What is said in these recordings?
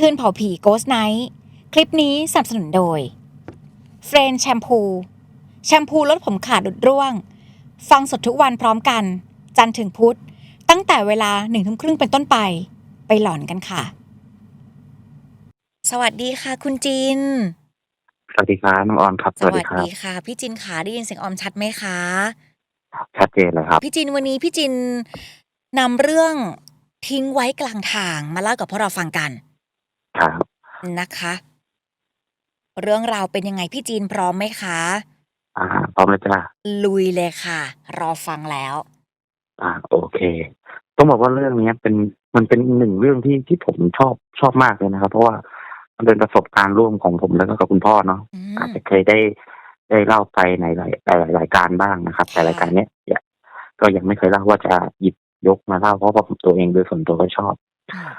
คืนเผาผี Ghost Night คลิปนี้สนับสนุนโดยเฟรนแชมพูแชมพูลดผมขาดดุดร่วง ฟังสดทุกวันพร้อมกัน จันทร์ถึงพุธ ตั้งแต่เวลาหนึ่งทุ่มครึ่งเป็นต้นไป ไปหลอนกันค่ะ สวัสดีค่ะ คุณจิน สวัสดีครับน้องออนครับสวัสดีค่ะ พี่จินขาได้ยินเสียงออมชัดไหมคะ ชัดเจนเลยครับ พี่จินวันนี้พี่จินนำเรื่องทิ้งไว้กลางทางมาเล่ากับพวกเราฟังกัน ครับ นะคะ เรื่องราวเป็นยังไง พี่จีนพร้อมไหมคะอ่าพร้อมแล้วจ้าลุยเลยค่ะ รอฟังแล้วอ่าโอเค ต้องบอกว่าเรื่องเนี้ยเป็น มันเป็นหนึ่งเรื่องที่ ที่ผมชอบ ชอบมากเลยนะครับ เพราะว่ามันเป็นประสบการณ์ร่วมของผม แล้วก็กับคุณพ่อเนาะ อือาจมจะเคยได้ ได้เล่าไปในหลาย หลายรายการบ้างนะครับแต่ค่ะรายการเนี้ยอย่าก็ยังไม่เคยเล่าว่าจะหยิบยกมาเล่า เพราะว่าผม ตัวเองโดยส่วนตัวก็ชอบอืม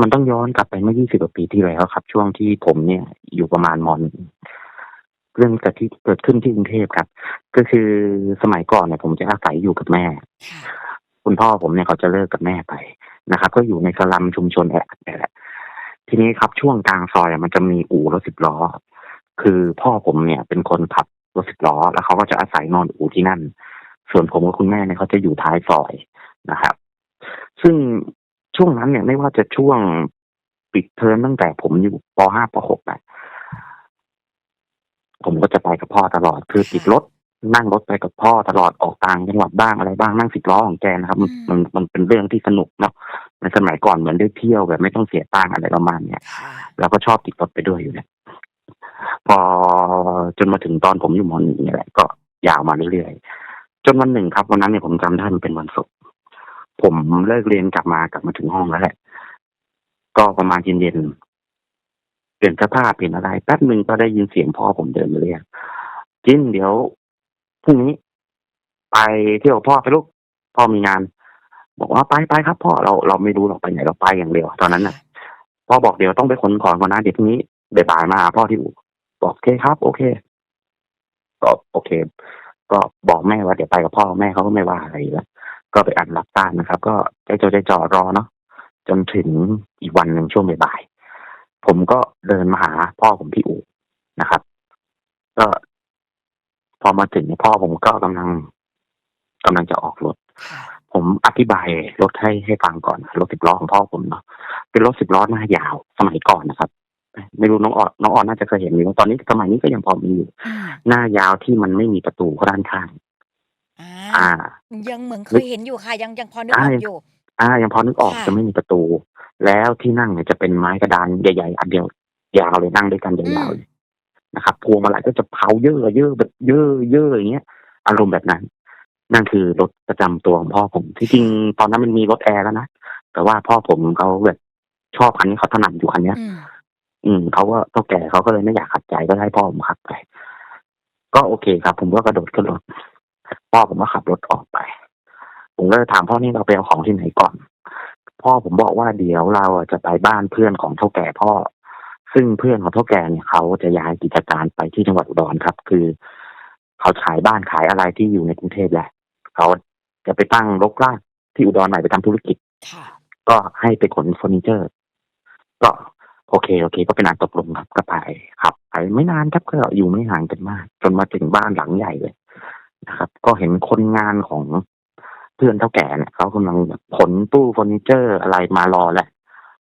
มันต้องย้อนกลับไปเมื่อ 20 กว่าปีที่แล้วครับ ช่วงที่ผมเนี่ยอยู่ประมาณมหนึ่งเรื่องเกิดที่เกิดขึ้นที่กรุงเทพครับ ก็คือสมัยก่อนเนี่ยผมจะอาศัยอยู่กับแม่ค่ะคุณพ่อผมเนี่ยเขาจะเลิกกับแม่ไปนะครับ ก็อยู่ในสลัมชุมชนแออัดนี่แหละทีนี้ครับช่วงกลางซอยอะมันจะมีอู่รถสิบล้อ คือพ่อผมเนี่ยเป็นคนขับรถสิบล้อ แล้วเขาก็จะอาศัยนอนอู่ที่นั่น ส่วนผมกับคุณแม่เนี่ยเขาจะอยู่ท้ายซอยนะครับ ซึ่ง ช่วงนั้นเนี่ยไม่ว่าจะช่วงปิดเทอมตั้งแต่ผมอยู่ป .5 ป .6 อะผมก็จะไปกับพ่อตลอด คือติดรถนั่งรถไปกับพ่อตลอดออกต่างจังหวัดบ้างอะไรบ้างนั่งสิบล้อของแกนะครับ มันมันมันเป็นเรื่องที่สนุกเนาะในสมัยก่อนเหมือนได้เที่ยวแบบไม่ต้องเสียตังค์อะไรประมาณเนี้ยค่ะแล้วก็ชอบติดรถไปด้วยอยู่เนี่ยพอจนมาถึงตอนผมอยู่มหนึ่งเนี่ยแหละก็ยาวมาเรื่อยๆจนวันหนึ่งครับวันนั้นเนี่ยผมจำได้มันเป็นวันศุกร์ ผมเลิกเรียนกลับมากลับมาถึงห้องแล้วแหละ ก็ประมาณเย็นๆเปลี่ยนเสื้อผ้าเปลี่ยนอะไรแป๊บหนึ่งก็ได้ยินเสียงพ่อผมเดินมาเรียกจินเดี๋ยวพรุ่งนี้ ไปเที่ยวพ่อไปลูกพ่อมีงาน บอกว่าไปไปครับพ่อเราเราไม่รู้หรอกไปไหนเราไปอย่างเดียวตอนนั้นน่ะพ่อบอกเดี๋ยวต้องไปขนของก่อนนะเดี๋ยวพรุ่งนี้บ่ายๆมาหาพ่อที่อู่บอกโอเคครับ โอเคก็โอเค ก็บอกแม่ว่าเดี๋ยวไปกับพ่อแม่เขาก็ไม่ว่าอะไรแล้ว ก็ไปอัดรับต้านนะครับ ก็ใจจดใจจ่อรอเนาะจนถึงอีกวันหนึ่งช่วงบ่ายๆผมก็เดินมาหาพ่อผมที่อู่นะครับ ก็ พอมาถึงเนี่ยพ่อผมก็กำลังกำลังจะออกรถค่ะผมอธิบายรถให้ให้ฟังก่อนรถสิบล้อของพ่อผมเนาะเป็นรถสิบล้อหน้ายาวสมัยก่อนนะครับไม่รู้น้องออดน้องออนน่าจะเคยเห็นอยู่ตอนนี้สมัยนี้ก็ยังพอมีอยู่อืมหน้ายาวที่มันไม่มีประตูด้านข้าง อ่าอ่า ยังเหมือนเคยเห็นอยู่ค่ะ ยัง ยังพอนึกออ่าอกอยู่อ่ายังพอนึกออกค่ะ จะไม่มีประตู แล้วที่นั่งเนี่ยจะเป็นไม้กระดานใหญ่ ๆ อันเดียวยาวเลยนั่งด้วยกันยาวๆเลยนะครับพวงมาลัยก็จะเผาเยอะเยอะแบบเยอะเยอะอย่างเงี้ย อารมณ์แบบนั้น นั่นคือรถประจำตัวของพ่อผมที่จริงตอนนั้นมันมีรถแอร์แล้วนะแต่ว่าพ่อผมเขาแบบชอบคันนี้เขาถนัดอยู่คันเนี้ย อืม อืมเขาก็เท่าแก่เขาก็เลยไม่อยากขัดใจก็ให้พ่อผมขับไป ก็โอเคครับ ผมก็กระโดดขึ้นรถ พ่อผมก็ขับรถออกไป ผมก็เลยถามพ่อนี่เราไปเอาของที่ไหนก่อน พ่อผมบอกว่าเดี๋ยวเราอะจะไปบ้านเพื่อนของเท่าแก่พ่อ ซึ่งเพื่อนของเท่าแก่เนี่ยเขาจะย้ายกิจการไปที่จังหวัดอุดรครับ คือ เขาขายบ้านขายอะไรที่อยู่ในกรุงเทพแหละ เขาจะไปตั้งรกรากที่อุดรใหม่ไปทำธุรกิจค่ะก็ให้ไปขนเฟอร์นิเจอร์ ก็โอเค โอเค ก็เป็นอันตกลงครับก็ไปครับไปไม่นานครับก็อยู่ไม่ห่างกันมาก จนมาถึงบ้านหลังใหญ่เลย นะครับ ก็เห็นคนงานของเพื่อนเท่าแก่เนี่ยเขากำลังขนตู้เฟอร์นิเจอร์อะไรมารอแหละ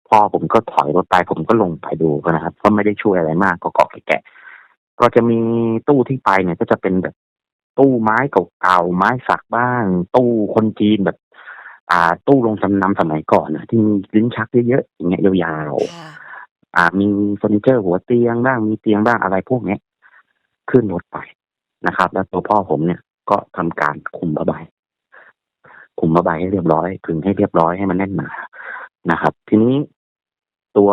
พ่อผมก็ถอยรถไปผมก็ลงไปดูนะครับ ก็ไม่ได้ช่วยอะไรมากก็เกาะแกะก็จะมีตู้ที่ไปเนี่ยก็จะเป็นแบบตู้ไม้เก่าๆไม้สักบ้าง ตู้คนจีนแบบ อ่า ตู้ลงจำนำสมัยก่อนนะที่มีลิ้นชักเยอะๆอย่างเงี้ยยาวๆค่ะอ่า มีเฟอร์นิเจอร์หัวเตียงบ้างมีเตียงบ้างอะไรพวกเนี้ยขึ้นรถไปนะครับ แล้วตัวพ่อผมเนี่ย ก็ทำการคุมผ้าใบคุมผ้าใบให้เรียบร้อยขึงให้เรียบร้อยให้มันแน่นหนานะครับ ทีนี้ตัว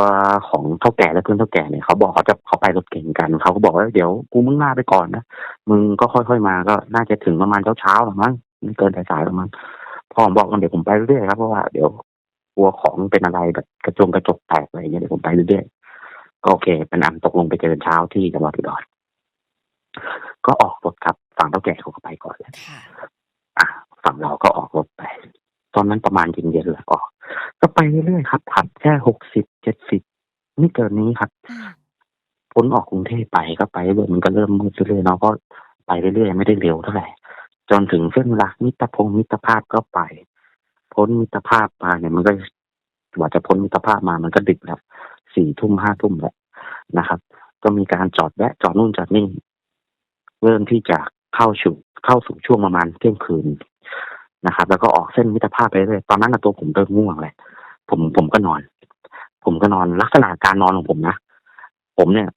ของเท่าแก่และเพื่อนเท่าแก่เนี่ยเขาบอกเขาจะเขาไปรถเก่งกันเขาก็บอกว่าเดี๋ยวกูมึงหน้าไปก่อนนะมึงก็ค่อยๆมาก็น่าจะถึงประมาณเช้าๆหรือมั้งไม่เกินสายๆหรือมั้งพ่อผมบอกว่าเดี๋ยวผมไปเรื่อยๆครับเพราะว่าเดี๋ยวกลัวของเป็นอะไรแบบกระจงกระจกแตกอะไรเงี้ยเดี๋ยวผมไปเรื่อยๆก็โอเคเป็นอันตกลงไปเจอเช้าที่จังหวัดอุดร ก็ออกรถครับฝั่งเท่าแก่เขาก็ไปก่อนแล้วค่ะ อะฝั่งเราก็ออกรถไป ตอนนั้นประมาณเย็นๆแหละออก ก็ไปเรื่อยๆครับขับแค่หกสิบเจ็ดสิบไม่เกินนี้ครับอืมพ้นออกกรุงเทพไปก็ไปเรื่อยมันก็เริ่มมืดเรื่อยๆเนาะก็ไปเรื่อยๆไม่ได้เร็วเท่าไหร่จนถึงเส้นรักมิตรพงศ์มิตรภาพก็ไป พ้นมิตรภาพมาเนี่ยมันก็กว่าจะพ้นมิตรภาพมามันก็ดึกแล้วสี่ทุ่มห้าทุ่มแล้วนะครับ ก็มีการจอดแวะจอดนู่นจอดนี่ เริ่มที่จะเข้าสู่เข้าสู่ช่วงประมาณเที่ยงคืนนะครับ แล้วก็ออกเส้นมิตรภาพไปเรื่อยตอนนั้นนะตัวผมเริ่มง่วงแหละผมผมก็นอน ผมก็นอนลักษณะการนอนของผมนะ ผมเนี่ย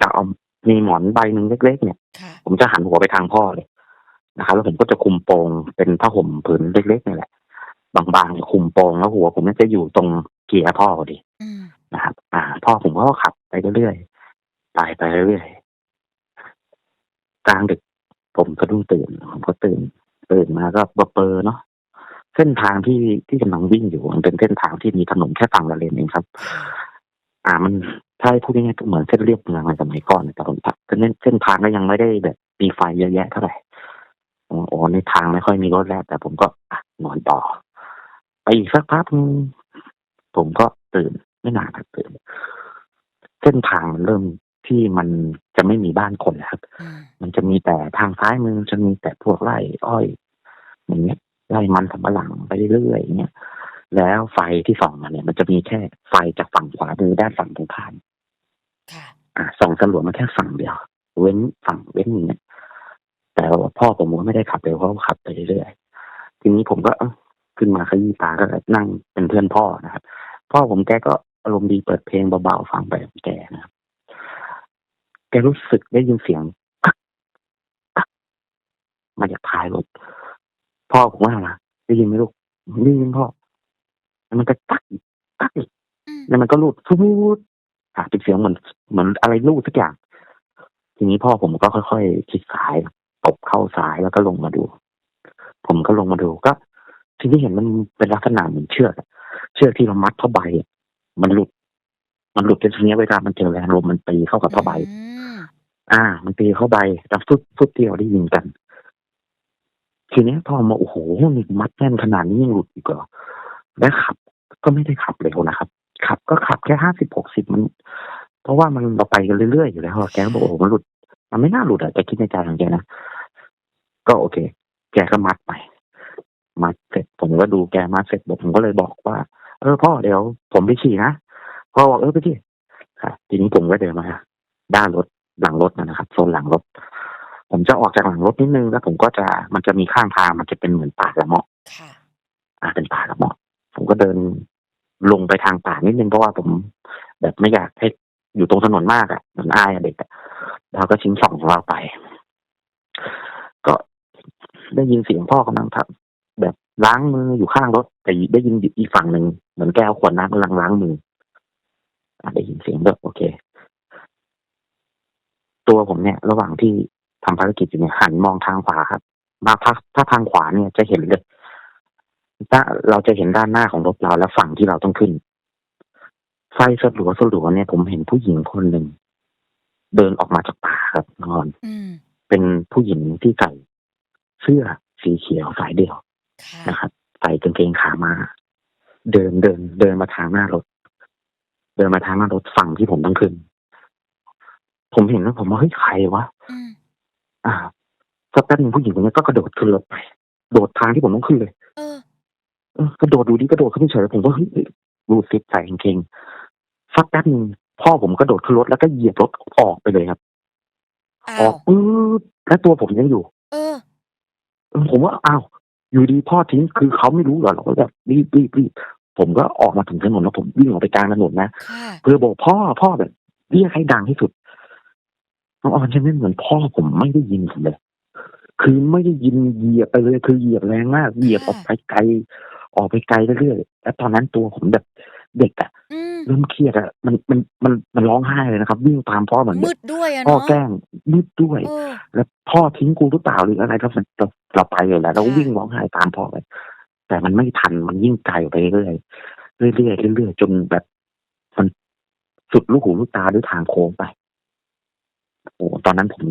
จะเอามีหมอนใบหนึ่งเล็ก ๆ เนี่ยค่ะผมจะหันหัวไปทางพ่อเลยนะครับแล้วผมก็จะคุมโปงเป็นผ้าห่มผืนเล็กๆนี่แหละ บางๆคุมโปงแล้วหัว ผมเนี่ยจะอยู่ตรงเกียร์พ่อพอดีอืมนะครับ อ่า พ่อผมก็ขับไปเรื่อยๆไปไปเรื่อยๆ กลางดึก ผมก็ดุ้งตื่นผมก็ตื่นตื่นมาก็เบอเปอร์เนาะเส้นทางที่ที่กำลังวิ่งอยู่มันเป็นเส้นทางที่มีถนนแค่ฝั่งละเลนเองครับ อ่ามันถ้าพูดง่ายๆก็เหมือนเส้นเรียบเมืองในสมัยก่อนแต่ผมเส้นเส้นทางก็ยังไม่ได้แบบมีไฟเยอะแยะเท่าไหร่โอ้ในทางไม่ค่อยมีรถแล้วแต่ผมก็นอนต่อ ไปอีกสักพักผมก็ตื่นไม่นานครับตื่น เส้นทางมันเริ่ม ที่มันจะไม่มีบ้านคนแล้วครับอืมมันจะมีแต่ทางซ้ายมือจะมีแต่พวกไร่อ้อยอย่างเงี้ยไร่มันสำปะหลังไปเรื่อยๆอย่างเงี้ยแล้วไฟที่ส่องมาเนี่ย มันจะมีแค่ไฟจากฝั่งขวามือด้านฝั่งตรงข้ามค่ะอะส่องตำรวจมาแค่ฝั่งเดียว เว้นฝั่งเว้นอย่างเงี้ยแต่ว่าพ่อผมก็ไม่ได้ขับเร็วเพราะว่าขับไปเรื่อยๆทีนี้ผมก็เอ้าขึ้นมาขยี้ตาก็นั่งเป็นเพื่อนพ่อนะครับ พ่อผมแกก็อารมณ์ดีเปิดเพลงเบาๆฟังไปของแกนะครับแกรู้สึกได้ยินเสียงมาจากท้ายรถพ่อผมว่ามาได้ยินไหมลูกได้ยินพ่อแล้วมันก็ตักอีกตักอีกอืมแล้วมันก็รูดฟูดอะเป็นเสียงเหมือนเหมือนอะไรรูดสักอย่าง ทีนี้พ่อผมก็ค่อยๆคลิกสายตบเข้าสายแล้วก็ลงมาดู ผมก็ลงมาดูก็ทีนี้เห็นมันเป็นลักษณะเหมือนเชือกอะเชือกที่เรามัดผ้าใบอะมันหลุด มันหลุดจนทีนี้เวลามันเจอแรงลมมันตีเข้ากับผ้าใบ อ่า มันตีเข้าใบแต่ฟุตฟุตเดียวได้ยินกัน ทีนี้พอมาโอ้โหนี่มัดแน่นขนาดนี้ยังหลุดอีกเหรอและขับ ก็ไม่ได้ขับเร็วนะครับ ขับก็ขับแค่ห้าสิบหกสิบมัน เพราะว่ามันเราไปกันเรื่อยๆอยู่แล้วแกก็บอกโอ้โหมันหลุด มันไม่น่าหลุดอะแกคิดในใจของแกนะก็โอเค แกก็มัดไปมัดเสร็จผมก็ดูแกมัดเสร็จผมก็เลยบอกว่า เออพ่อเดี๋ยว ผมไปฉี่นะพ่อบอกเออไปที่ค่ะ ทีนี้ผมก็เดินมาด้านรถ หลังรถนะครับโซนหลังรถ ผมจะออกจากหลังรถนิดนึงแล้วผมก็จะมันจะมีข้างทางมันจะเป็นเหมือนป่าละเมาะค่ะ อ่าเป็นป่าละเมาะผมก็เดินลงไปทางป่านิดนึงเพราะว่าผมแบบไม่อยากให้อยู่ตรงถนนมากอะ่ะเหมือนอายอะเด็กอะเราก็ชิ้งช่องของเราไป ก็ได้ยินเสียงพ่อกำลังทำแบบล้างมืออยู่ข้างรถแต่ได้ยินอยู่อีกฝั่งหนึ่งเหมือนแก้วขวดน้ำกำลังล้างมืออะได้ยินเสียงด้วยโอเค ตัวผมเนี่ย ระหว่างที่ทำภารกิจอยู่เนี่ยหันมองทางขวาครับมาถ้าถ้าทางขวาเนี่ยจะเห็นเลยถ้าเราจะเห็นด้านหน้าของรถเราและฝั่งที่เราต้องขึ้น ไฟสลัวสลัวเนี่ย ผมเห็นผู้หญิงคนหนึ่งเดินออกมาจากป่าครับนอนอืมเป็นผู้หญิงที่ใส่เสื้อสีเขียวสายเดี่ยวค่ะนะครับใส่กางเกงขามา เดินเดินเดินมาทางหน้ารถ เดินมาทางหน้ารถฝั่งที่ผมต้องขึ้น ผมเห็นแล้วผมว่าเฮ้ยใครวะอืมอ่าสักแป๊บหนึงผู้หญิงคนนี้ก็กระโดดขึ้นรถไปโดดทางที่ผมต้องขึ้นเลยเออเออกระโดดดูดิกระโดดขึ้นเฉยผมว่าเฮ้ยรูดซิปใส่กางเกงสักแป๊บหนึงพ่อผมกระโดดขึ้นรถแล้วก็เหยียบรถออกไปเลยครับอ้าออวกปื๊ดและตัวผมยังอยู่เออเออ ผมว่าอ้าวอยู่ดีพ่อทิ้งคือเขาไม่รู้เหรอเราก็แบบรีบรีบรีบผมก็ออกมาถึงถนนแล้วผมวิ่งออกไปกลางถนนนะค่ะเพื่อบอกพ่อพ่อแบบเรียกให้ดังที่สุด น้องออนใช่ไหมเหมือนพ่อผมไม่ได้ยินผมเลยคือไม่ได้ยินเหยียบไปเลยคือเหยียบแรงมากเหยียบออกไปไกล ออกไปไกลเรื่อยๆแล้วตอนนั้นตัวผมแบบเด็กอะอืมเริ่มเครียดอะมันมันมันมันร้องไห้เลยนะครับวิ่งตามพ่อเหมือนมืเด็กดด้วยอะพ่อเนาะแกล้งมืดด้วยเออแล้วพ่อทิ้งกูหรือเปล่าหรืออะไรก็มันเราเราไปเลยแหละเราค่ะวิ่งร้องไห้ตามพ่อไปแต่มันไม่ทันมันยิ่งไกลไปเรื่อยๆเรื่อยๆเรื่อยๆจนแบบ มันสุดลูกหูลูกตาด้วยทางโค้งไป โอ้ตอนนั้นผม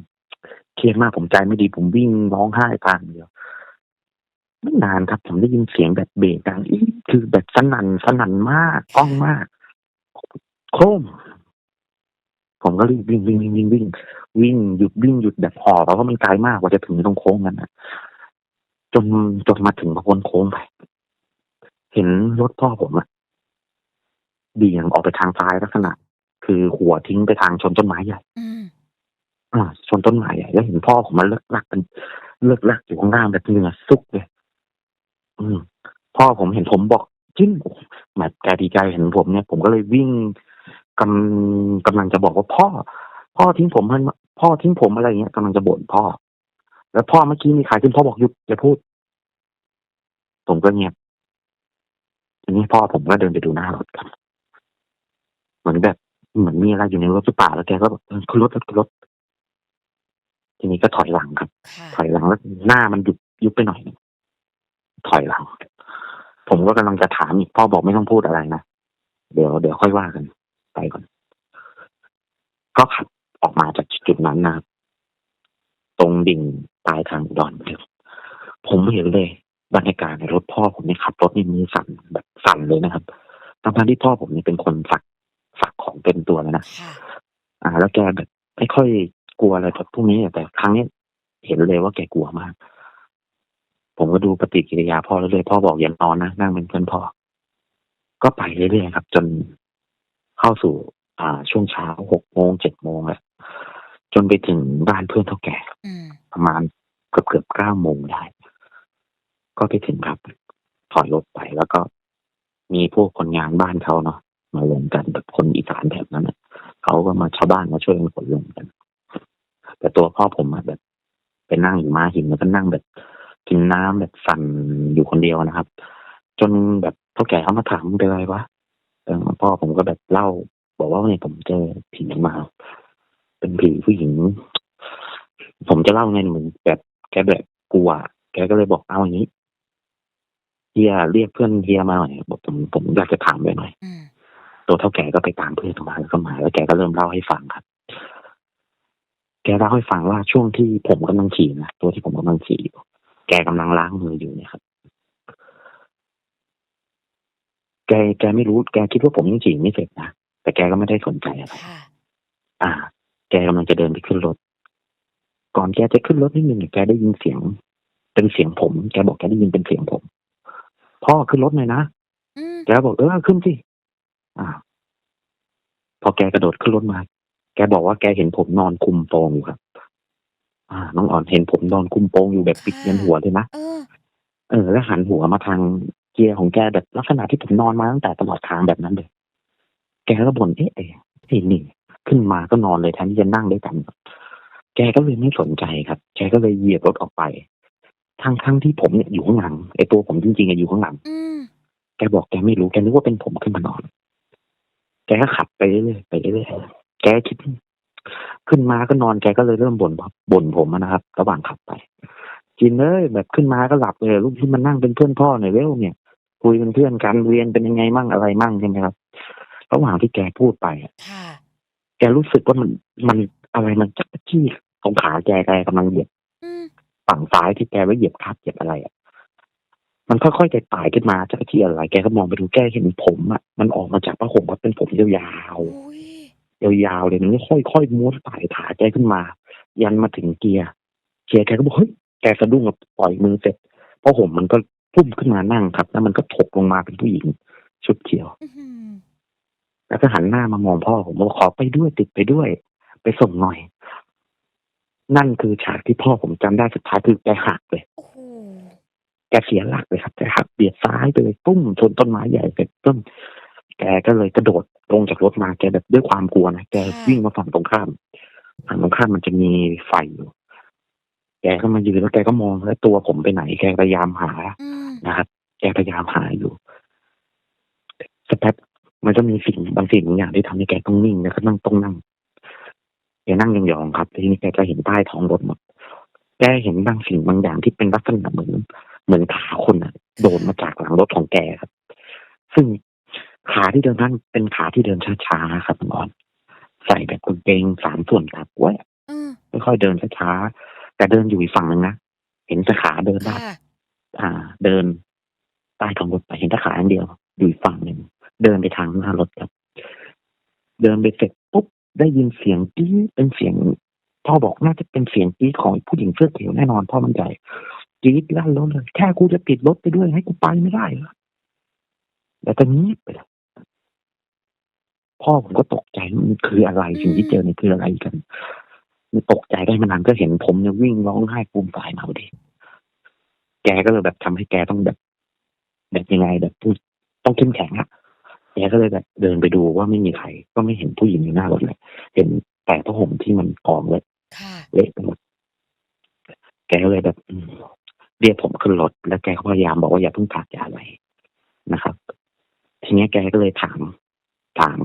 เครียดมากผมใจไม่ดีผมวิ่งร้องไห้ตามเดียวไม่นานครับ ผมได้ยินเสียงแบบเบรกดังอีคือแบบสนั่นสนั่นมากก้องมาก โครมผมก็รีบวิ่งวิ่งวิ่งวิ่งวิ่งวิ่งหยุดวิ่งหยุดแบบหอบเพราะว่ามันไกลมากกว่าจะถึงตรงโค้งนั้นนะจนจนมาถึงมาพ้นโค้งไป เห็นรถพ่อผมอะเบี่ยงออกไปทางซ้ายลักษณะ คือหัวทิ้งไปทางชนต้นไม้ใหญ่อื อ่าชนต้นไม้ใหญ่แล้วเห็นพ่อผมมันเลิกลักกันเลิกลักอยู่ข้างล่างแบบเหงื่อซุกเลยอืมพ่อผมเห็นผมบอกจิ้นแบบแกดีใจเห็นผมเนี่ยผมก็เลยวิ่งกำกำลังจะบอกว่าพ่อ พ่อทิ้งผมให้พ่อทิ้งผมอะไรเงี้ยกำลังจะบ่นพ่อ แล้วพ่อเมื่อกี้มีขายขึ้นพ่อบอกหยุดอย่าพูด ผมก็เงียบทีนี้พ่อผมก็เดินไปดูหน้ารถครับเหมือนแบบเหมือนมีอะไรอยู่ในรถหรือเปล่าแล้วแกก็บอกเออขึ้นรถขึ้นรถ ทีนี้ก็ถอยหลังครับค่ะถอยหลังแล้วหน้ามันยุบยุบไปหน่อยหนึ่งถอยหลัง ผมก็กำลังจะถามอีกพ่อบอกไม่ต้องพูดอะไรนะเดี๋ยวเดี๋ยวค่อยว่ากันไปก่อน ก็ขับออกมาจากจุดนั้นนะครับตรงดิ่งปลายทางอุดอนเลยผมเห็นเลย บรรยากาศในรถพ่อผมเนี่ยขับรถนี่มือสั่นแบบสั่นเลยนะครับทั้งๆที่พ่อผมเนี่ยเป็นคนสักสักของเป็นตัวแล้วนะค่ะอ่า แล้วแกแบบไม่ค่อย กลัวอะไรแบบพวกนี้แต่ครั้งเนี้ยเห็นเลยว่าแกกลัวมาก ผมก็ดูปฏิกิริยาพ่อเรื่อยๆพ่อบอกอย่านอนนะนั่งเป็นเพื่อนพ่อ ก็ไปเรื่อยๆครับ จนเข้าสู่ อ่า ช่วงเช้าหกโมงเจ็ดโมงแหละจนไปถึงบ้านเพื่อนเท่าแก่อืมประมาณเกือบเกือบเก้าโมงได้ ก็ไปถึงครับถอยรถไปแล้วก็มีพวกคนงานบ้านเขาเนาะมาลงกันแบบคนอีสานแบบนั้นน่ะเขาก็มาชาวบ้านมาช่วยกันขนลงกัน แต่ตัวพ่อผมอะแบบไปนั่งอยู่ม้าหินแล้วก็นั่งแบบกินน้ำแบบสั่นอยู่คนเดียวนะครับ จนแบบเท่าแก่เขามาถามมึงเป็นไรวะเออพ่อผมก็แบบเล่า บอกว่าเนี่ยผมเจอผีมา เป็นผีผู้หญิง ผมจะเล่าไงเหมือนแบบแกแบบกลัว แกก็เลยบอกเอาอย่างนี้เฮียเรียกเพื่อนเฮียมาหน่อยบอกผมผมอยากจะถามไปหน่อยอืมตัวเท่าแก่ก็ไปตามเพื่อนมาแล้วก็มาแล้วแกก็เริ่มเล่าให้ฟังครับ แกเล่าให้ฟังว่าช่วงที่ผมกำลังขี่นะตัวที่ผมกำลังขี่อยู่แกกำลังล้างมืออยู่เนี่ยครับ แกแกไม่รู้แกคิดว่าผมยังขี่ไม่เสร็จนะแต่แกก็ไม่ได้สนใจอะไรค่ะอ่า แกกำลังจะเดินไปขึ้นรถ ก่อนแกจะขึ้นรถนิดนึงเนี่ยแกได้ยินเสียง เป็นเสียงผม แกบอกแกได้ยินเป็นเสียงผม พ่อขึ้นรถหน่อยนะอืมแกบอกเออขึ้นสิอ่า พอแกกระโดดขึ้นรถมา แกบอกว่าแกเห็นผมนอนคุมโปงอยู่ครับ อ่า น้องอ่อนเห็นผมนอนคุมโปงอยู่แบบปิดยันหัวเลยนะเออ เออ แล้วหันหัวมาทางเกียร์ของแกแบบลักษณะที่ผมนอนมาตั้งแต่ตลอดทางแบบนั้นเลย แกก็บ่นเอ๊ะเอ๊ะไอ้นี่ขึ้นมาก็นอนเลยแทนที่จะนั่งด้วยกัน แกก็เลยไม่สนใจครับ แกก็เลยเหยียบรถออกไป ทั้งทั้งที่ผมเนี่ยอยู่ข้างหลังไอ้ตัวผมจริงๆอะอยู่ข้างหลังอืมแกบอกแกไม่รู้แกนึกว่าเป็นผมขึ้นมานอน แกก็ขับไปเรื่อยๆไปเรื่อยๆ แกคิดขึ้นมาก็นอนแกก็เลยเริ่มบ่นบ่นผมอะนะครับ ระหว่างขับไป จินเลยแบบขึ้นมาก็หลับเลยลูกที่มันนั่งเป็นเพื่อนพ่อหน่อยเร็วเนี่ยคุยเป็นเพื่อนกันเรียนเป็นยังไงมั่งอะไรมั่งใช่ไหมครับระหว่างที่แกพูดไปอะค่ะแกรู้สึกว่ามันมันอะไรมันจักรจี้ตรงขาแกแกกำลังเหยียบอืมฝั่งซ้ายที่แกไว้เหยียบคาบเหยียบอะไรอะมันค่อยๆไต่ๆขึ้นมาจากที่อะไร แกก็มองไปดูแกเห็นผมอะมันออกมาจากผ้าห่มว่าเป็นผมยาวอุ้ยๆ ยาวๆเลยมันก็ค่อยๆม้วนไต่ขาแกขึ้นมา ยันมาถึงเกียร์เกียร์แกก็บอกเฮ้ยแกสะดุ้งกับปล่อยมือเสร็จผ้าห่มมันก็พุ่มขึ้นมานั่งครับ แล้วมันก็ถกลงมาเป็นผู้หญิงชุดเขียวอื้อหือแล้วก็หันหน้ามามองพ่อผมบอกขอไปด้วยติดไปด้วย ไปส่งหน่อย นั่นคือฉากที่พ่อผมจำได้สุดท้ายคือแกหักเลยโอ้โหแกเสียหลักเลยครับแกหักเบียดซ้ายไปเลยปุ้มชนต้นไม้ใหญ่เสร็จต้นแกก็เลยกระโดด ลงจากรถมาแกแบบด้วยความกลัวนะแกวิ่งมาฝั่งตรงข้ามฝั่งตรงข้ามมันจะมีไฟอยู่แกก็มายืนแล้วแกก็มองแล้วตัวผมไปไหน แกพยายามหาอืมนะครับ แกพยายามหาอยู่สักแป๊บมันจะมีสิ่งบางสิ่งบางอย่างที่ทำให้แกต้องนิ่งแล้วก็นั่งต้องนั่งแกนั่งยองๆครับทีนี้แกจะเห็นใต้ท้องรถหมดแกเห็นบางสิ่งบางอย่างที่เป็นลักษณะเหมือน เหมือนขาคนอะโดนมาจากหลังรถของแกครับ ซึ่ง ขาที่เดินนั่นเป็นขาที่เดินช้าๆครับคุณออนใส่แบบกางเกงสามส่วนกับไว้อืมค่อยๆเดินช้าๆแต่เดินอยู่อีกฝั่งหนึ่งนะเห็นแต่ขาเดินได้ค่ะอ่า เดินใต้ท้องรถไปเห็นแต่ขาอันเดียว อยู่อีกฝั่งหนึ่งเดินไปทางหน้ารถครับ เดินไปเสร็จปุ๊บได้ยินเสียงกรี๊ดเป็นเสียงพ่อบอกน่าจะเป็นเสียงกรี๊ดของผู้หญิงเสื้อเขียวแน่นอนพ่อมันใจกรี๊ดลั่นรถเลยแค่กูจะติดรถไปด้วยให้กูไปไม่ได้เหรอแล้วก็เงียบไปเลย พ่อผมก็ตกใจมันคืออะไรสิ่งที่เจอเนี่ยคืออะไรกันมันตกใจได้ไมานานก็เห็นผมเนี่ยวิ่งร้องไห้ปูมสายมาพอดีแกก็เลยแบบทำให้แกต้องแบบแบบยังไงแบบพูดต้องเข้มแข็งอะแกก็เลยแบบเดินไปดูว่าไม่มีใคร ก็ไม่เห็นผู้หญิงอยู่หน้ารถเลย เห็นแต่ผ้าห่มที่มันกองเลยค่ะเละไปหมดแกก็เลยแบบอืมเรียกผมขึ้นรถแล้วแกก็พยายามบอกว่าอย่าเพิ่งขาดยาอะไรนะครับ ทีเนี้ยแกก็เลยถาม ถาม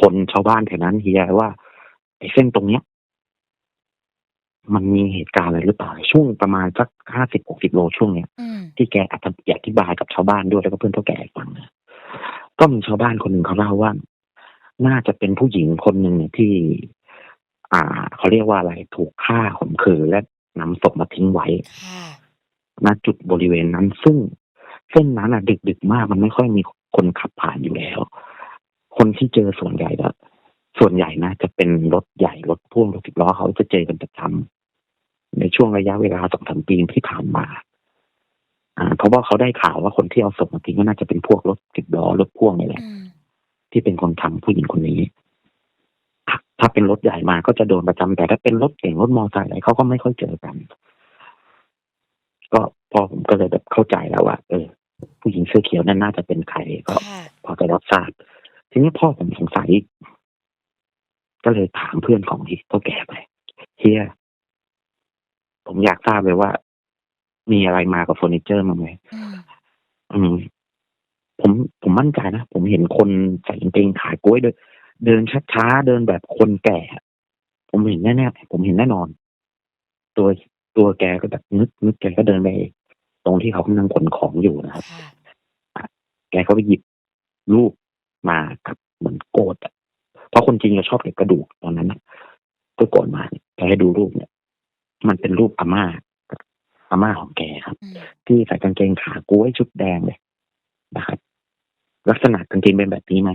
คนชาวบ้านแถวนั้นเฮียว่าไอ้เส้นตรงเนี้ย มันมีเหตุการณ์อะไรหรือเปล่าช่วงประมาณสักห้าสิบหกสิบโลช่วงเนี้ยอืมที่แกอธิบายกับชาวบ้านด้วยแล้วก็เพื่อนเท่าแก่ฟังนะก็มีชาวบ้านคนหนึ่งเขาเล่าว่า น่าจะเป็นผู้หญิงคนหนึ่งเนี่ยที่ อ่าเขาเรียกว่าอะไรถูกฆ่าข่มขืนและนำศพมาทิ้งไว้ ค่ะ ณจุดบริเวณนั้นซึ่งเส้นนั้นอะดึกดึกๆมากมันไม่ค่อยมีคนขับผ่านอยู่แล้ว คนที่เจอส่วนใหญ่แล้วส่วนใหญ่นะจะเป็นรถใหญ่รถพ่วงรถสิบล้อเขาจะเจอกันประจำในช่วงระยะเวลาสองสามปีที่ผ่านมา อ่า เพราะว่าเขาได้ข่าวว่าคนที่เอาศพมาทิ้งก็น่าจะเป็นพวกรถสิบล้อรถพ่วงนี่แหละอืมที่เป็นคนทำผู้หญิงคนนี้ถ้าถ้าเป็นรถใหญ่มาก็จะโดนประจำแต่ถ้าเป็นรถเก่งรถมอเตอร์ไซค์อะไรเขาก็ไม่ค่อยเจอกัน ก็พอผมก็เลยแบบเข้าใจแล้วว่าเออผู้หญิงเสื้อเขียวนั่นน่าจะเป็นใครก็ค่ะพอจะรับทราบ ทีนี้พ่อผมสงสัย ก็เลยถามเพื่อนของที่เท่าแก่ไปเฮียผมอยากทราบเลยว่า มีอะไรมากับเฟอร์นิเจอร์มั้างไหมอืมอืม ผมผมมั่นใจนะผมเห็นคนใส่กางเกงขายกล้วยเดินเดินช้าๆเดินแบบคนแก่ ผมเห็นแน่ๆผมเห็นแน่นอน ตัวตัวแกก็แบบนึกนึกแกก็เดินไปตรงที่เขากำลังขนของอยู่นะครับค่ะแกก็ไปหยิบรูป มากับเหมือนโกดอะเพราะคนจริงจะชอบเก็บกระดูกตอนนั้นนะก็โกดมาเนี่ยแกให้ดูรูปเนี่ย มันเป็นรูปอาม่าอาม่าของแกครับอืมที่ใส่กางเกงขากุ้ยชุดแดงเลยนะครับ ลักษณะกางเกงเป็นแบบนี้ไหม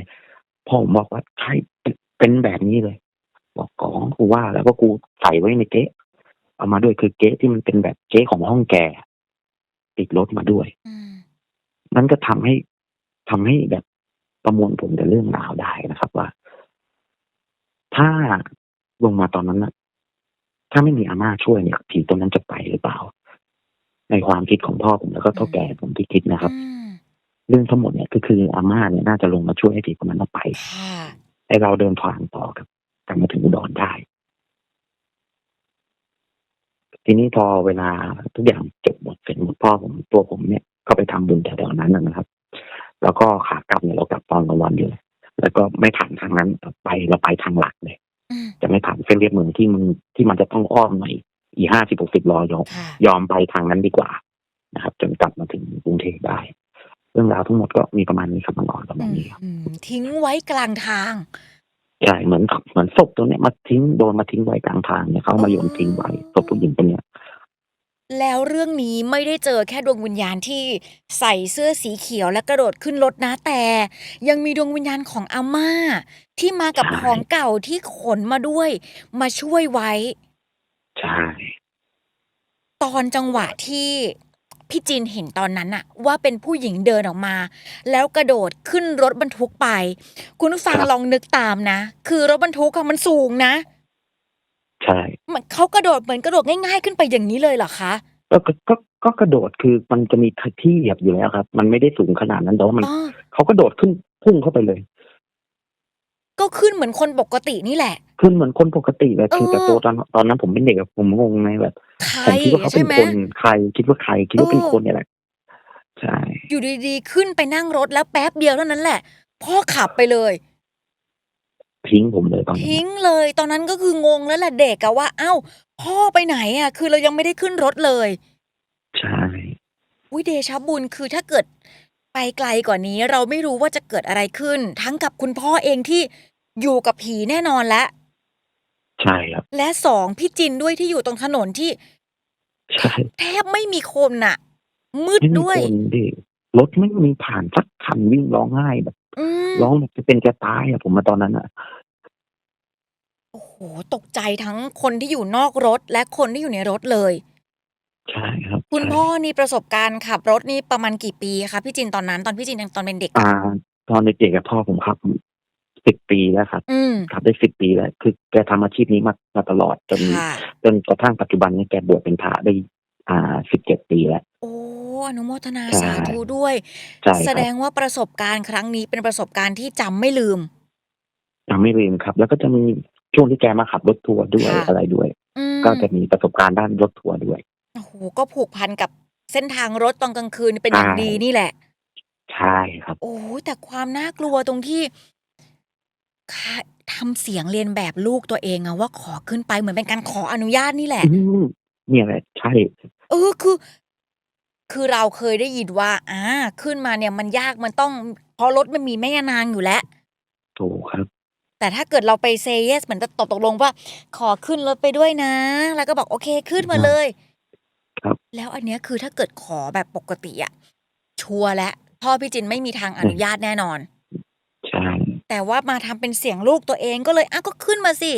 พ่อผมบอกว่าใช่เป็นเป็นแบบนี้เลย บอกกองกูว่า แล้วก็กูใส่ไว้ในเก๊ะเอามาด้วยคือเก๊ะที่มันเป็นแบบเก๊ะของห้องแกติดรถมาด้วยอืมนั่นก็ทำให้ทำให้แบบ ประมวลผลกับเรื่องราวได้นะครับ ว่า ถ้าลงมาตอนนั้นนะถ้าไม่มีอาม่าช่วยเนี่ยผีตัวนั้นจะไปหรือเปล่า ในความคิดของพ่อผมแล้วก็เท่าแก่ผมที่คิดนะครับอืมเรื่องทั้งหมดเนี่ยก็คืออาม่าเนี่ยน่าจะลงมาช่วยให้ผีคนนั้นออกไปค่ะให้เราเดินทางต่อกับกลับมาถึงอุดรได้ ทีนี้พอเวลาทุกอย่างจบหมดเสร็จหมดพ่อผมตัวผมเนี่ยก็ไปทำบุญแถวๆนั้นนะนะครับ แล้วก็ขากลับเนี่ยเรากลับตอน กลางวันอยู่เลยแล้วก็ไม่ผ่านทางนั้นไปเราไปทางหลักเลยอืมจะไม่ผ่านเส้นเลียบเมืองที่มันที่มันจะต้องอ้อมหน่อยอีห้าสิบหกสิบรอยอมค่ะยอมไปทางนั้นดีกว่านะครับ จนกลับมาถึงกรุงเทพได้ เรื่องราวทั้งหมดก็มีประมาณนี้ครับมันอ่อนประมาณนี้ครับอืมทิ้งไว้กลางทางใช่เหมือนเหมือนศพตัวเนี้ยมาทิ้งโดนมาทิ้งไว้กลางทางเนี่ยเขาเอามาโยนทิ้งไว้ศพผู้หญิงคนเนี้ย แล้วเรื่องนี้ไม่ได้เจอแค่ดวงวิญญาณที่ใส่เสื้อสีเขียวและกระโดดขึ้นรถนะแต่ ยังมีดวงวิญญาณของอาม่า ที่มากับของเก่าที่ขนมาด้วย มาช่วยไว้ ใช่ ตอนจังหวะที่พี่จินเห็นตอนนั้นอะว่าเป็นผู้หญิงเดินออกมา แล้วกระโดดขึ้นรถบรรทุกไป คุณผู้ฟังลองนึกตามนะ คือรถบรรทุกอะมันสูงนะ ใช่ มันเขากระโดดเหมือนกระโดดง่ายๆ ขึ้นไปอย่างนี้เลยเหรอคะ ก็ก็ก็ก็กระโดดคือมันจะมีที่เหยียบอยู่แล้วครับ มันไม่ได้สูงขนาดนั้นแต่ว่ามันอ๋อ เขากระโดดขึ้นพุ่งเข้าไปเลย ก็ขึ้นเหมือนคนปกตินี่แหละ ขึ้นเหมือนคนปกติเลยคือเออ แต่ตัวตอนตอนนั้นผมเป็นเด็กอะผมงงไงแบบใครผมคิดว่าเขาใช่เป็นไหม คนใครคิดว่าใครคิดว่าเป็นเออ คนเนี่ยแหละ ใช่ อยู่ดีๆ ขึ้นไปนั่งรถแล้วแป๊บเดียวเท่านั้นแหละ พ่อขับไปเลย ทิ้งผมเลยตอนนั้นทิ้งเลย ตอนนั้นก็คืองงแล้วแหละเด็กอะว่า เอ้า พ่อไปไหนอะคือเรายังไม่ได้ขึ้นรถเลยใช่วิเดชะบุญคือถ้าเกิดไปไกลกว่านี้ เราไม่รู้ว่าจะเกิดอะไรขึ้น ทั้งกับคุณพ่อเองที่อยู่กับผีแน่นอนและ ใช่ครับ และสองพี่จินด้วยที่อยู่ตรงถนนที่ใช่แทบไม่มีคนน่ะ มืดไม่มีด้วยคนดิรถไม่มีผ่านสักคันวิ่งร้องไห้แบบอืมร้องแบบจะเป็นจะตายอะผมมาตอนนั้นอะ โอ้โห ตกใจทั้งคนที่อยู่นอกรถ และคนที่อยู่ในรถเลย ใช่ครับคุณใช่พ่อนี่ประสบการณ์ขับรถนี่ประมาณกี่ปีคะพี่จินตอนนั้น ตอนพี่จินยังตอนเป็นเด็ก อ่า ตอนเด็กๆกับพ่อผมขับสิบปีแล้วครับอืม ขับได้สิบปีแล้ว คือแกทำอาชีพนี้มามาตลอดจนค่ะ จนกระทั่งปัจจุบันนี้แกบวชเป็นพระได้อ่าสิบเจ็ดปีแล้ว โอ้อนุโมทนาใช่ สาธุด้วย ใช่แสคดรับงว่าประสบการณ์ครั้งนี้เป็นประสบการณ์ที่จำไม่ลืม จำไม่ลืมครับ แล้วก็จะมี ช่วงที่แกมาขับรถทัวร์ด้วยค่ะ อะไรด้วย อืมก็จะมีประสบการณ์ด้านรถทัวร์ด้วย โอ้โหก็ผูกพันกับเส้นทางรถตอนกลางคืนเป็นอย่างใช่ ดีนี่แหละ ใช่ครับ โอ้ยแต่ความน่ากลัวตรงที่ค่ะทำเสียงเรียนแบบลูกตัวเองอะว่าขอขึ้นไปเหมือนเป็นการขออนุญาตนี่แหละ อืมเนี่ยแหละใช่ เออคือ คือเราเคยได้ยินว่า อ่า ขึ้นมาเนี่ยมันยากมันต้องเพราะรถมันมีแม่นางอยู่แล้วถูกครับ แต่ถ้าเกิดเราไปเซเยสเหมือนจะตกตกลงว่า ขอขึ้นรถไปด้วยนะ แล้วก็บอกโอเคขึ้นมาเลยครับ แล้วอันเนี้ยคือถ้าเกิดขอแบบปกติอะชัวร์แล้วพ่อพี่จินไม่มีทางอนุญาตแน่นอน ใช่แต่ว่ามาทำเป็นเสียงลูกตัวเองก็เลยอ้าวก็ขึ้นมาสิ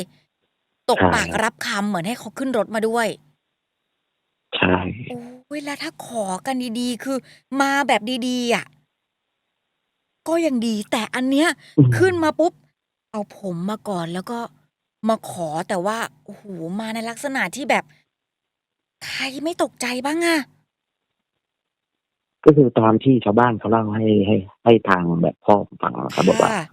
ตกใช่ปากรับคำเหมือนให้เขาขึ้นรถมาด้วย ใช่โอ้ยแล้วถ้าขอกันดีๆ คือ มาแบบดีๆอะก็ยังดี แต่อันเนี้ยอืมขึ้นมาปุ๊บ เอาผมมาก่อน แล้วก็มาขอ แต่ว่า โอ้โหมาในลักษณะที่แบบ ใครไม่ตกใจบ้างอะ ก็คือตอนที่ชาวบ้านเขาเล่าให้ ให้ ให้ทางแบบพ่อผมฟังนะครับบอกว่าค่ะ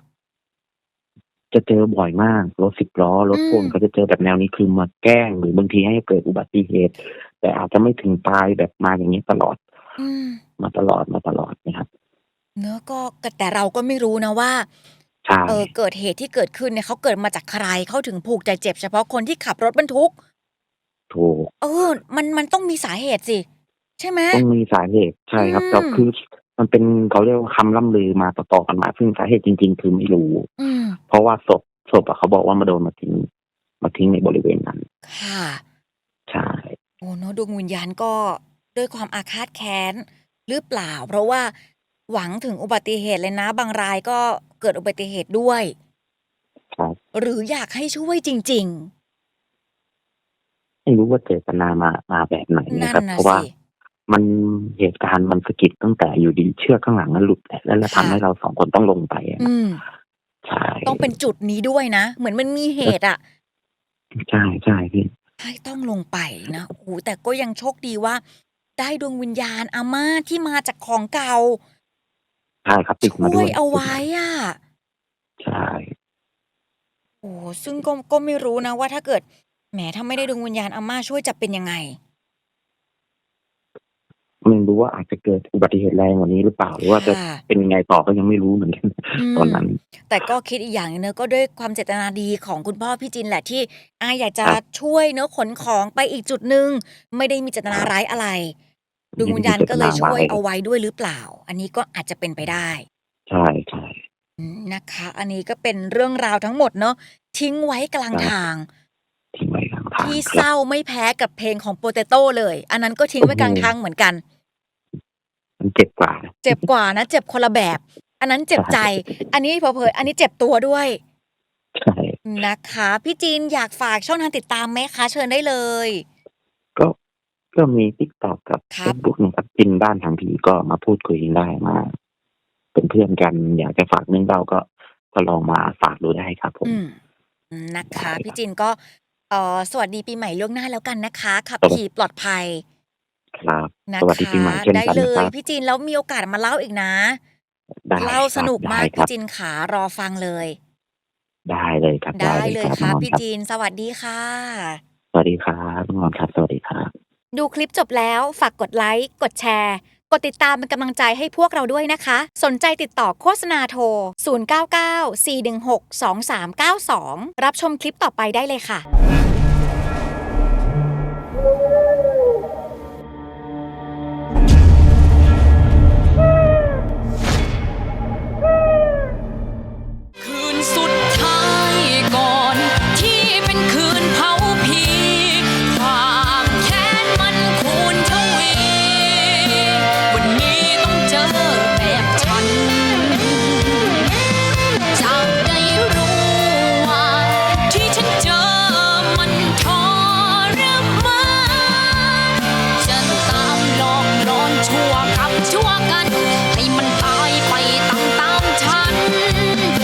จะเจอบ่อยมาก รถสิบล้อรถพ่วงอืมเขาจะเจอแบบแนวนี้ คือมาแกล้ง หรือบางทีให้เกิดอุบัติเหตุ แต่อาจจะไม่ถึงตาย แบบมาอย่างนี้ตลอด อืม มาตลอด มาตลอดนะครับ เนื้อะก็แต่เราก็ไม่รู้นะว่า ใช่ เออเกิดเหตุที่เกิดขึ้นเนี่ยเขาเกิดมาจากใครเขาถึงผูกใจเจ็บเฉพาะคนที่ขับรถบรรทุก ถูก เออ มันมันต้องมีสาเหตุสิ ใช่ไหม ต้องมีสาเหตุใช่ครับอืม แต่คือมันเป็นเขาเรียกว่าคำล่ำลือมาต่อๆกันมาซึ่งสาเหตุจริง ๆ คือไม่รู้ อืม เพราะว่าศพศพอะเขาบอกว่ามาโดนมาทิ้งมาทิ้งในบริเวณนั้น ค่ะ ใช่ โอ้เนอะดวงวิญญาณก็ด้วยความอาฆาตแค้นหรือเปล่า เพราะว่า หวังถึงอุบัติเหตุเลยนะ บางรายก็เกิดอุบัติเหตุด้วย ครับหรืออยากให้ช่วยจริง ไม่รู้ว่าเจตนามามาแบบไหนๆนั่นะนครับนะเพราะว่าสิ มันเหตุการณ์มันสะกิดตั้งแต่อยู่ดีเชือกข้างหลังนั้นหลุดแล้วแล้วค่ะ ทำให้เราสองคนต้องลงไปอะอืม ใช่ต้องเป็นจุดนี้ด้วยนะ เหมือนมันมีเหตุอะใช่ใช่พี่ให้ต้องลงไปนะโอ้โหแต่ก็ยังโชคดีว่า ได้ดวงวิญญาณอาม่าที่มาจากของเก่า ใช่ครับติดมาช่ด้ววยย เอาไว้อะ ใช่ โอ้ซึ่งก็ ก็ไม่รู้นะว่าถ้าเกิด แหม ถ้าไม่ได้ดวงวิญญาณอาม่าช่วยจะเป็นยังไง ไม่รู้ว่าอาจจะเกิดอุบัติเหตุแรงกว่านี้หรือเปล่า หรือว่าจะค่ะ เป็นยังไงต่อก็ยังไม่รู้เหมือน กัน อืมตอนนั้น แต่ก็คิดอีกอย่างหนึงเนอะก็ด้วยความเจตนาดีของคุณพ่อพี่จินแหละ ที่ อา อยากจะครับ ช่วยเนอะขนของไปอีกจุดหนึ่ง ไม่ได้มีเจตนาร้ายอะไร ดวงวิญญาณก็เลยช่วยเอาไว้ด้วยหรือเปล่า อันนี้ก็อาจจะเป็นไปได้ ใช่ใช่อืมนะคะ อันนี้ก็เป็นเรื่องราวทั้งหมดเนอะทิ้งไว้กลางครับทางทิ้งไว้ข้างทางที่คเศรับร้าไม่แพ้กับเพลงของโปเตโต้เลย อันนั้นก็ทิ้งไว้กลางทางเหมือนกัน มันเจ็บกว่า เจ็บกว่านะเจ็บคนละแบบ อันนั้นเจ็บใจ อันนี้เผลอๆอันนี้เจ็บตัวด้วยใช่นะคะ พี่จีนอยากฝากช่องทางติดตามไหมคะ เชิญได้เลยก็ ก็มีทิกตอกกับครัเฟบ ซบุ๊กนะครับกินบ้านทางผีก็มาพูดคุยกันได้มา เป็นเพื่อนกัน อยากจะฝากเรื่องเราก็ก็ลองมาฝากดูได้ครับผมอืมนะคะได้ครับพี่จินก็เอ่อสวัสดีปีใหม่ล่วงหน้าแล้วกันนะคะ ขับสวัสดีขี่ปลอดภัยครับนะสวัสดีคะ ปีใหม่เช่นได้กันเลนะคยรับ พี่จินแล้วมีโอกาสมาเล่าอีกนะ ได้เล่าสนุกครับมากได้คพี่รับ จินขารอฟังเลย ได้เลยครับได้เลยรับค่ะน้องพี่ครับจีนสวัสดีค่ะสวัสดีครับน้องครับ สวัสดีครับ ดูคลิปจบแล้ว ฝากกดไลค์กดแชร์ กดติดตามเป็นกำลังใจให้พวกเราด้วยนะคะ สนใจติดต่อโฆษณาโทร 0994162392 รับชมคลิปต่อไปได้เลยค่ะ